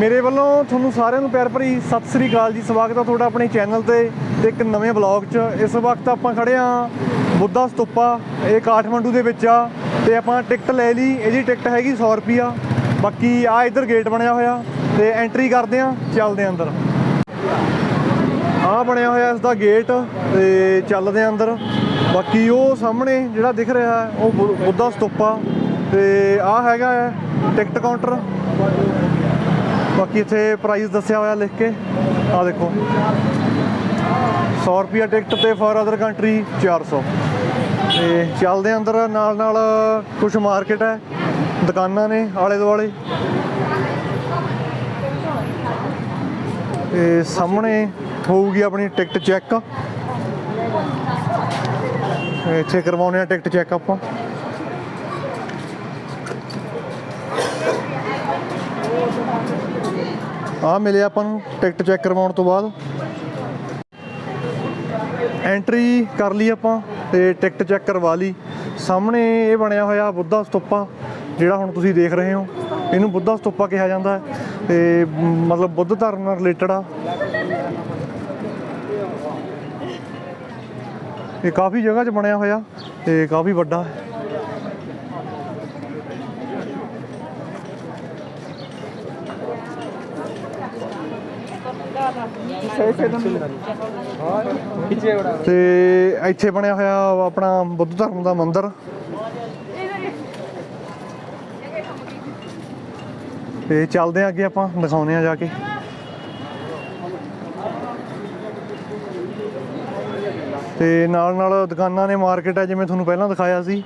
ਮੇਰੇ ਵੱਲੋਂ ਤੁਹਾਨੂੰ ਸਾਰਿਆਂ ਨੂੰ ਪਿਆਰ ਭਰੀ ਸਤਿ ਸ੍ਰੀ ਅਕਾਲ ਜੀ। ਸਵਾਗਤ ਹੈ ਤੁਹਾਡਾ ਆਪਣੇ ਚੈਨਲ ਤੇ ਤੇ ਇੱਕ ਨਵੇਂ ਬਲੌਗ 'ਚ। ਇਸ ਵਕਤ ਆਪਾਂ ਖੜੇ ਆ ਬੁੱਧਾ ਸਤੂਪਾ, ਇਹ ਕਾਠਮੰਡੂ ਦੇ ਵਿੱਚ ਆ ਤੇ ਆਪਾਂ ਟਿਕਟ ਲੈ ਲਈ। ਇਹਦੀ ਟਿਕਟ ਹੈਗੀ 100 ਰੁਪਿਆ ਬਾਕੀ ਆ ਇੱਧਰ ਗੇਟ ਬਣਿਆ ਹੋਇਆ ਤੇ ਐਂਟਰੀ ਕਰਦੇ ਆ, ਚੱਲਦੇ ਆ ਅੰਦਰ। ਆ ਬਣਿਆ ਹੋਇਆ ਇਸ ਦਾ ਗੇਟ ਤੇ ਚੱਲਦੇ ਆ ਅੰਦਰ। ਬਾਕੀ ਉਹ ਸਾਹਮਣੇ ਜਿਹੜਾ ਦਿਖ ਰਿਹਾ ਉਹ ਬੁ- ਬੁੱਧਾ ਸਤੂਪਾ ਤੇ ਆ ਹੈਗਾ ਹੈ ਟਿਕਟ ਕਾਊਂਟਰ। ਬਾਕੀ ਇੱਥੇ ਪ੍ਰਾਈਸ ਦੱਸਿਆ ਹੋਇਆ ਲਿਖ ਕੇ। ਆ ਦੇਖੋ। 100 ਰੁਪਿਆ ਟਿਕਟ ਤੇ ਫॉर ਅਦਰ ਕੰਟਰੀ 400 ਤੇ ਚੱਲਦੇ ਆ ਅੰਦਰ ਨਾਲ ਨਾਲ ਕੁਝ ਮਾਰਕੀਟ ਹੈ, ਦੁਕਾਨਾਂ ਨੇ ਆਲੇ ਦੁਆਲੇ। ਤੇ ਸਾਹਮਣੇ ਹੋਊਗੀ ਆਪਣੀ ਟਿਕਟ ਚੈੱਕ ਇੱਥੇ ਕਰਵਾਉਣੇ ਆ ਟਿਕਟ ਚੈੱਕ ਆਪਾਂ। ਆ ਮਿਲਿਆ ਆਪਾਂ ਨੂੰ, ਟਿਕਟ ਚੈੱਕ ਕਰਵਾਉਣ ਤੋਂ ਬਾਅਦ। ਐਂਟਰੀ ਕਰ ਲਈ ਆਪਾਂ ਤੇ ਟਿਕਟ ਚੈੱਕ ਕਰਵਾ ਲਈ। ਸਾਹਮਣੇ ਇਹ ਬਣਿਆ ਹੋਇਆ ਬੁੱਧਾ ਸਤੂਪਾ, ਜਿਹੜਾ ਹੁਣ ਤੁਸੀਂ ਦੇਖ ਰਹੇ ਹੋ। ਇਹਨੂੰ ਬੁੱਧਾ ਸਤੂਪਾ ਕਿਹਾ ਜਾਂਦਾ ਹੈ। ਤੇ, ਮਤਲਬ ਬੁੱਧ ਧਰਮ ਨਾਲ ਰਿਲੇਟਡ ਆ। ਇਹ ਕਾਫੀ ਜਗ੍ਹਾ 'ਚ ਬਣਿਆ ਹੋਇਆ ਤੇ ਕਾਫੀ ਵੱਡਾ ਹੈ। ਤੇ ਇੱਥੇ ਬਣਿਆ ਹੋਇਆ ਆਪਣਾ ਬੁੱਧ ਧਰਮ ਦਾ ਮੰਦਿਰ। ਤੇ ਚੱਲਦੇ ਆ ਅੱਗੇ ਆਪਾਂ ਦਿਖਾਉਨੇ ਆ ਜਾ ਕੇ। ਤੇ ਨਾਲ ਨਾਲ ਦੁਕਾਨਾਂ ਨੇ ਮਾਰਕੀਟ ਹੈ, ਜਿਵੇਂ ਤੁਹਾਨੂੰ ਪਹਿਲਾਂ ਦਿਖਾਇਆ ਸੀ।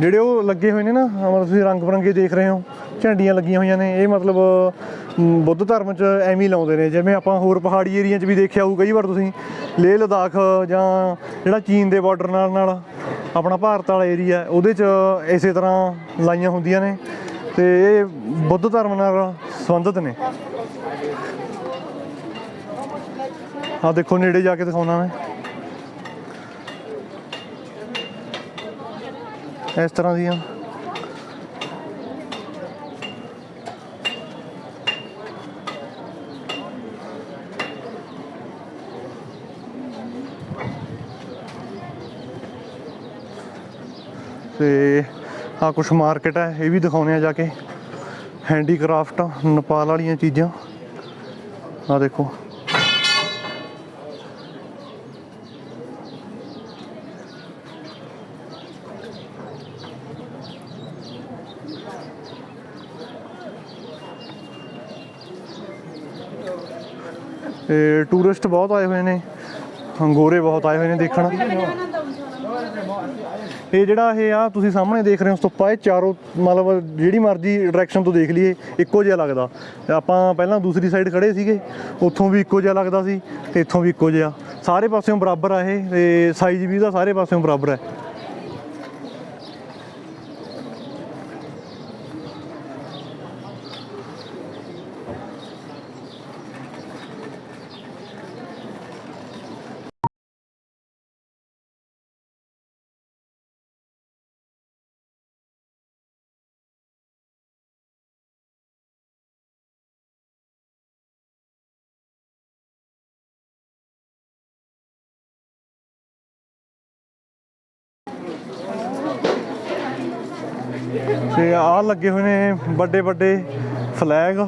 ਜਿਹੜੇ ਉਹ ਲੱਗੇ ਹੋਏ ਨੇ ਨਾ ਮਤਲਬ ਤੁਸੀਂ ਰੰਗ ਬਰੰਗੇ ਦੇਖ ਰਹੇ ਹੋ, ਝੰਡੀਆਂ ਲੱਗੀਆਂ ਹੋਈਆਂ ਨੇ। ਇਹ ਮਤਲਬ ਬੁੱਧ ਧਰਮ 'ਚ ਐਵੇਂ ਹੀ ਲਾਉਂਦੇ ਨੇ। ਜਿਵੇਂ ਆਪਾਂ ਹੋਰ ਪਹਾੜੀ ਏਰੀਆ 'ਚ ਵੀ ਦੇਖਿਆ ਹੋਊ ਕਈ ਵਾਰ ਤੁਸੀਂ, ਲੇਹ ਲਦਾਖ ਜਾਂ ਜਿਹੜਾ ਚੀਨ ਦੇ ਬਾਰਡਰ ਨਾਲ ਨਾਲ ਆਪਣਾ ਭਾਰਤ ਵਾਲਾ ਏਰੀਆ ਉਹਦੇ 'ਚ ਇਸੇ ਤਰ੍ਹਾਂ ਲਾਈਆਂ ਹੁੰਦੀਆਂ ਨੇ ਤੇ ਇਹ ਬੁੱਧ ਧਰਮ ਨਾਲ ਸੰਬੰਧਿਤ ਨੇ। ਆ ਦੇਖੋ ਨੇੜੇ ਜਾ ਕੇ ਦਿਖਾਉਣਾ ਮੈਂ। ਇਸ ਤਰ੍ਹਾਂ ਦੀਆਂ ਤੇ ਆ ਕੁਛ ਮਾਰਕੀਟ ਹੈ ਇਹ ਵੀ ਦਿਖਾਉਣੇ ਆ ਜਾ ਕੇ। ਹੈਂਡੀਕ੍ਰਾਫਟ ਨੇਪਾਲ ਵਾਲੀਆਂ ਚੀਜ਼ਾਂ। ਆ ਦੇਖੋ। ਟੂਰਿਸਟ ਬਹੁਤ ਆਏ ਹੋਏ ਨੇ, ਹੰਗੋਰੇ ਬਹੁਤ ਆਏ ਹੋਏ ਨੇ ਦੇਖਣ। ਇਹ ਜਿਹੜਾ ਇਹ ਆ, ਤੁਸੀਂ ਸਾਹਮਣੇ ਦੇਖ ਰਹੇ ਹੋ, ਉਸ ਤੋਂ ਇਹ ਚਾਰੋਂ, ਮਤਲਬ ਜਿਹੜੀ ਮਰਜ਼ੀ ਡਾਇਰੈਕਸ਼ਨ ਤੋਂ ਦੇਖ ਲਈਏ, ਇੱਕੋ ਜਿਹਾ ਲੱਗਦਾ। ਆਪਾਂ ਪਹਿਲਾਂ ਦੂਸਰੀ ਸਾਈਡ ਖੜੇ ਸੀਗੇ, ਉੱਥੋਂ ਵੀ ਇੱਕੋ ਜਿਹਾ ਲੱਗਦਾ ਸੀ ਤੇ ਇੱਥੋਂ ਵੀ ਇੱਕੋ ਜਿਹਾ। ਸਾਰੇ ਪਾਸਿਓਂ ਬਰਾਬਰ ਆ ਇਹ, ਤੇ ਸਾਈਜ਼ ਵੀ ਦਾ ਸਾਰੇ ਪਾਸਿਓਂ ਬਰਾਬਰ ਹੈ। ਤੇ ਆ ਲੱਗੇ ਹੋਏ ਨੇ ਵੱਡੇ ਵੱਡੇ ਫਲੈਗ।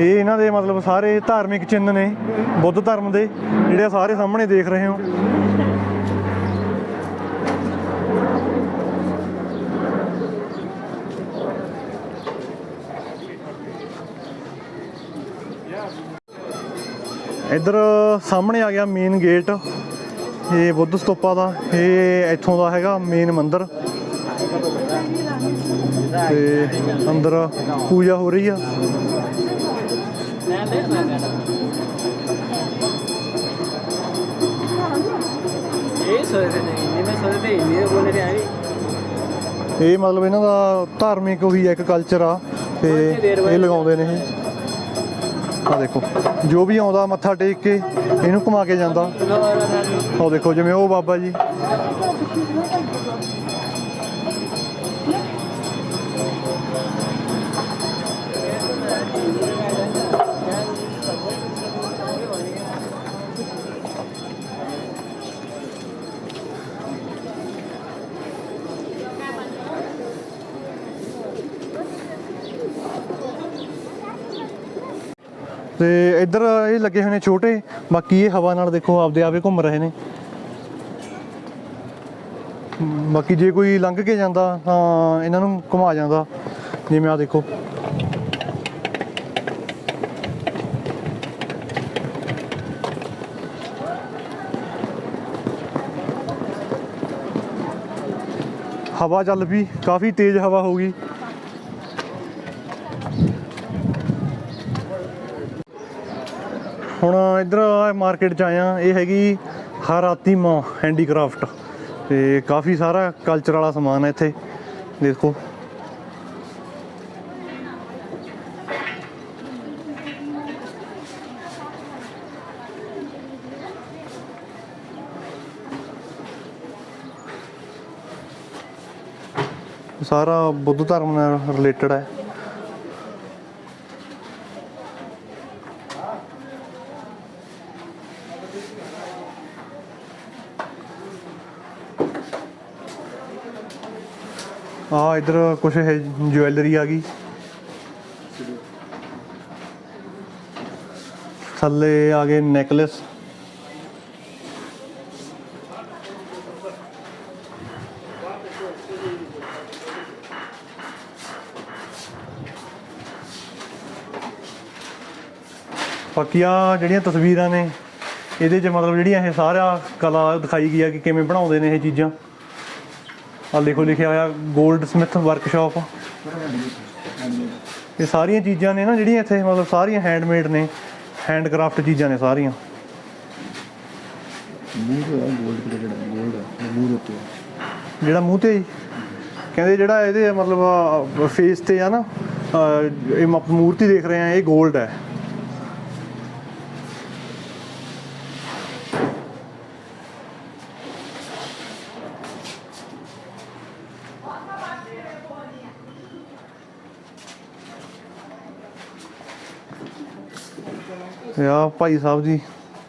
ਇਹ ਇਹਨਾਂ ਦੇ ਮਤਲਬ ਸਾਰੇ ਧਾਰਮਿਕ ਚਿੰਨ੍ਹ ਨੇ, ਬੁੱਧ ਧਰਮ ਦੇ, ਜਿਹੜੇ ਸਾਰੇ ਸਾਹਮਣੇ ਦੇਖ ਰਹੇ ਹੋ। ਇੱਧਰ ਸਾਹਮਣੇ ਆ ਗਿਆ ਮੇਨ ਗੇਟ ਇਹ ਬੁੱਧ ਸਤੂਪਾ ਦਾ, ਇਹ ਇੱਥੋਂ ਦਾ ਹੈਗਾ ਮੇਨ ਮੰਦਿਰ। ਤੇ ਅੰਦਰ ਪੂਜਾ ਹੋ ਰਹੀ ਆ। ਇਹ ਮਤਲਬ ਇਹਨਾਂ ਦਾ ਧਾਰਮਿਕ ਉਹੀ ਇੱਕ ਕਲਚਰ ਆ ਤੇ ਇਹ ਲਗਾਉਂਦੇ ਨੇ ਇਹ। ਆ ਦੇਖੋ ਜੋ ਵੀ ਆਉਂਦਾ ਮੱਥਾ ਟੇਕ ਕੇ ਇਹਨੂੰ ਘੁਮਾ ਕੇ ਜਾਂਦਾ। ਉਹ ਦੇਖੋ ਜਿਵੇਂ ਉਹ ਬਾਬਾ ਜੀ। ਤੇ ਇੱਧਰ ਇਹ ਲੱਗੇ ਹੋਏ ਨੇ ਛੋਟੇ, ਬਾਕੀ ਇਹ ਹਵਾ ਨਾਲ ਦੇਖੋ ਆਪਦੇ ਆਪੇ ਘੁੰਮ ਰਹੇ ਨੇ। ਬਾਕੀ ਜੇ ਕੋਈ ਲੰਘ ਕੇ ਜਾਂਦਾ ਤਾਂ ਇਹਨਾਂ ਨੂੰ ਘੁਮਾ ਜਾਂਦਾ। ਜਿਵੇਂ ਆ ਦੇਖੋ। ਹਵਾ ਚੱਲ ਪਈ, ਕਾਫੀ ਤੇਜ਼ ਹਵਾ ਹੋ ਗਈ। ਹੁਣ ਇੱਧਰ ਮਾਰਕੀਟ ਚ ਆਇਆ ਇਹ ਹੈਗੀ ਹਰਾਤੀ ਮਾਂ ਹੈਂਡੀਕ੍ਰਾਫਟ ਤੇ ਕਾਫੀ ਸਾਰਾ ਕਲਚਰ ਵਾਲਾ ਸਮਾਨ ਹੈ ਇੱਥੇ, ਦੇਖੋ। ਸਾਰਾ ਬੁੱਧ ਧਰਮ ਨਾਲ ਰਿਲੇਟਡ ਹੈ। ਆ ਇਧਰ ਕੁਝ ਹੈ ਜੁਐਲਰੀ ਆ ਗਈ। ਥੱਲੇ ਆ ਗਏ ਨੈਕਲੇਸ। ਪੱਕੀਆਂ ਜਿਹੜੀਆਂ ਤਸਵੀਰਾਂ ਨੇ, ਇਹਦੇ 'ਚ ਮਤਲਬ ਜਿਹੜੀਆਂ ਇਹ ਸਾਰਾ ਕਲਾ ਦਿਖਾਈ ਗਈ ਆ ਕਿ ਕਿਵੇਂ ਬਣਾਉਂਦੇ ਨੇ ਇਹ ਚੀਜ਼ਾਂ। ਆ ਦੇਖੋ ਲਿਖਿਆ ਹੋਇਆ 골ਡ ਸਮਿਥ ਵਰਕਸ਼ਾਪ ਇਹ ਸਾਰੀਆਂ ਚੀਜ਼ਾਂ ਨੇ ਨਾ ਜਿਹੜੀਆਂ ਇੱਥੇ ਮਤਲਬ ਸਾਰੀਆਂ ਹੈਂਡਮੇਡ ਨੇ ਹੈਂਡਕ੍ਰਾਫਟ ਚੀਜ਼ਾਂ ਨੇ ਸਾਰੀਆਂ। ਮੂੰਹ ਤੇ ਜਿਹੜਾ ਮੂੰਹ ਦੇ ਉੱਤੇ ਜਿਹੜਾ ਮੂੰਹ ਤੇ ਕਹਿੰਦੇ ਜਿਹੜਾ ਇਹਦੇ ਮਤਲਬ ਫੇਸ ਤੇ ਆ ਨਾ ਇਹ ਮੂਰਤੀ ਦੇਖ ਰਹੇ ਆ ਇਹ 골ਡ ਹੈ ਇਹ ਆ ਭਾਈ ਸਾਹਿਬ ਜੀ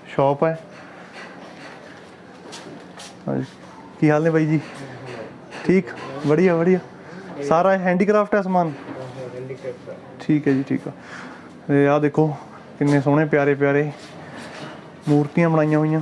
ਸ਼ਾਪ ਹੈ। ਕੀ ਹਾਲ ਨੇ ਬਾਈ ਜੀ? ਠੀਕ? ਵਧੀਆ ਵਧੀਆ। ਸਾਰਾ ਹੈਂਡੀਕ੍ਰਾਫਟ ਹੈ ਸਮਾਨ? ਠੀਕ ਹੈ ਜੀ, ਠੀਕ ਆ। ਤੇ ਆਹ ਦੇਖੋ, ਕਿੰਨੇ ਸੋਹਣੇ, ਪਿਆਰੇ ਪਿਆਰੇ ਮੂਰਤੀਆਂ ਬਣਾਈਆਂ ਹੋਈਆਂ।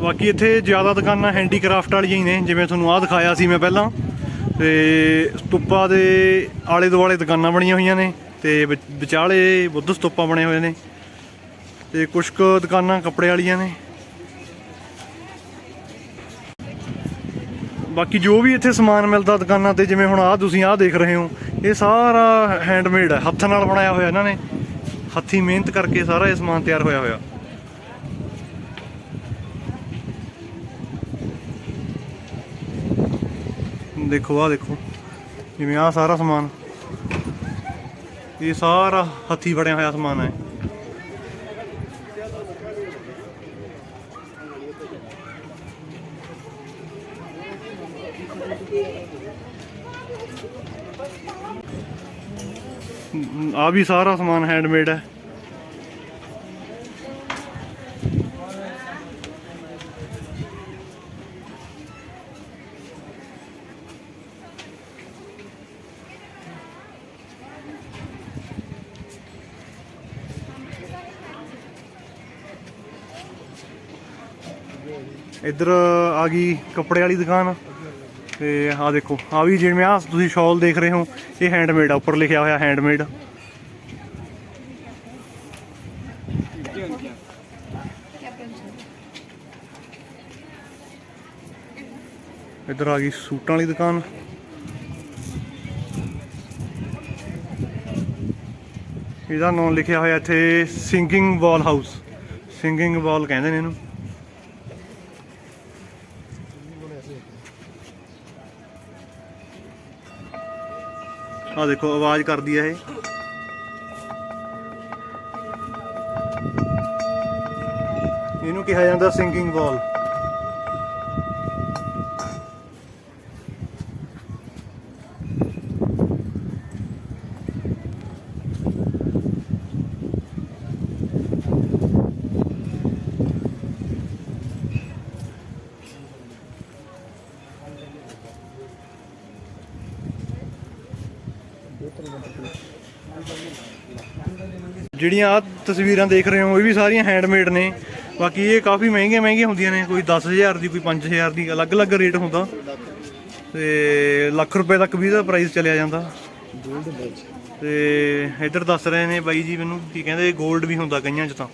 ਬਾਕੀ ਇੱਥੇ ਜ਼ਿਆਦਾ ਦੁਕਾਨਾਂ ਹੈਂਡੀਕ੍ਰਾਫਟ ਵਾਲੀਆਂ ਹੀ ਨੇ, ਜਿਵੇਂ ਤੁਹਾਨੂੰ ਆਹ ਦਿਖਾਇਆ ਸੀ ਮੈਂ ਪਹਿਲਾਂ। ਤੇ ਸਤੂਪਾ ਦੇ ਆਲੇ ਦੁਆਲੇ ਦੁਕਾਨਾਂ ਬਣੀਆਂ ਹੋਈਆਂ ਨੇ ਤੇ ਵਿਚ- ਵਿਚਾਲੇ ਬੁੱਧ ਸਤੂਪਾ ਬਣੇ ਹੋਏ ਨੇ। ਤੇ ਕੁਝ ਕੁ ਦੁਕਾਨਾਂ ਕੱਪੜੇ ਵਾਲੀਆਂ ਨੇ। ਬਾਕੀ ਜੋ ਵੀ ਇੱਥੇ ਸਮਾਨ ਮਿਲਦਾ ਦੁਕਾਨਾਂ ਤੇ, ਜਿਵੇਂ ਹੁਣ ਆਹ ਤੁਸੀਂ ਆਹ ਦੇਖ ਰਹੇ ਹੋ, ਇਹ ਸਾਰਾ ਹੈਂਡਮੇਡ ਹੈ, ਹੱਥ ਨਾਲ ਬਣਾਇਆ ਹੋਇਆ ਇਹਨਾਂ ਨੇ। ਹੱਥੀ ਮਿਹਨਤ ਕਰਕੇ ਸਾਰਾ ਇਹ ਸਮਾਨ ਤਿਆਰ ਹੋਇਆ ਹੋਇਆ। देखो आ देखो। जिमें आ सारा समान। ये सारा हाथी बड़े हुआ समान है। आ भी सारा समान हैंडमेड है। ਇੱਧਰ ਆ ਗਈ ਕੱਪੜੇ ਵਾਲੀ ਦੁਕਾਨ। ਤੇ ਆਹ ਦੇਖੋ ਆ ਵੀ ਜਿਵੇਂ ਆ, ਤੁਸੀਂ ਸ਼ਾਲ ਦੇਖ ਰਹੇ ਹੋ, ਇਹ ਹੈਂਡਮੇਡ ਆ, ਉੱਪਰ ਲਿਖਿਆ ਹੋਇਆ ਹੈਂਡਮੇਡ ਇੱਧਰ ਆ ਗਈ ਸੂਟਾਂ ਵਾਲੀ ਦੁਕਾਨ। ਇਹਦਾ ਨਾਮ ਲਿਖਿਆ ਹੋਇਆ ਇੱਥੇ singing wall house singing wall ਕਹਿੰਦੇ ਨੇ ਇਹਨੂੰ। ਆ ਦੇਖੋ ਆਵਾਜ਼ ਕਰਦੀ ਹੈ ਇਹ। ਇਹਨੂੰ ਕਿਹਾ ਜਾਂਦਾ ਸਿੰਗਿੰਗ ਵਾਲ ਜਿਹੜੀਆਂ ਆ ਤਸਵੀਰਾਂ ਦੇਖ ਰਹੇ ਹੋ, ਇਹ ਵੀ ਸਾਰੀਆਂ ਹੈਂਡਮੇਡ ਨੇ। ਬਾਕੀ ਇਹ ਕਾਫੀ ਮਹਿੰਗੀਆਂ ਮਹਿੰਗੀਆਂ ਹੁੰਦੀਆਂ ਨੇ, ਕੋਈ 10000 ਦੀ, ਕੋਈ 5000 ਦੀ, ਅਲੱਗ-ਅਲੱਗ ਰੇਟ ਹੁੰਦਾ। ਤੇ ਲੱਖ ਰੁਪਏ ਤੱਕ ਵੀ ਇਹਦਾ ਪ੍ਰਾਈਸ ਚਲਿਆ ਜਾਂਦਾ। ਤੇ ਇੱਧਰ ਦੱਸ ਰਹੇ ਨੇ ਬਾਈ ਜੀ ਮੈਨੂੰ, ਕੀ ਕਹਿੰਦੇ 골ਡ ਵੀ ਹੁੰਦਾ ਕਈਆਂ 'ਚ ਤਾਂ।